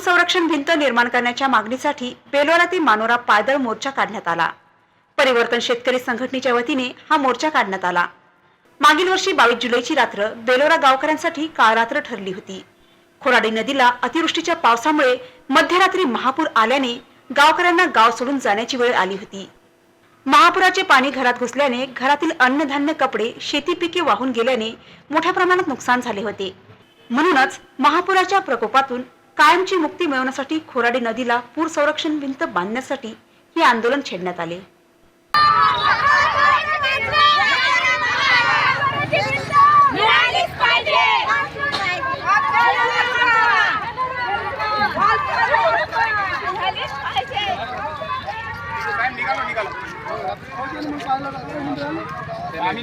संरक्षण भिंत निर्माण करण्याच्या मागणीसाठी बेलोरा ते मानोरा पायदळ मोर्चा काढण्यात आला. परिवर्तन शेतकरी संघटनेच्या वतीने हा मोर्चा काढण्यात आला. मागील वर्षी बावीस जुलैची रात्र बेलोरा गावकऱ्यांसाठी काळरात्र ठरली होती. खोराडी नदीला अतिवृष्टीच्या पावसामुळे मध्यरात्री महापूर आल्याने गावकऱ्यांना गाव सोडून जाण्याची वेळ आली होती. महापुराचे पाणी घरात घुसल्याने घरातील अन्नधान्य कपडे शेती पिके वाहून गेल्याने मोठ्या प्रमाणात नुकसान झाले होते. म्हणूनच महापुराच्या प्रकोपातून कायमची मुक्ती मिळवण्यासाठी खोराडी नदीला पूर संरक्षण भिंत बांधण्यासाठी हे आंदोलन छेडण्यात आले. आम्ही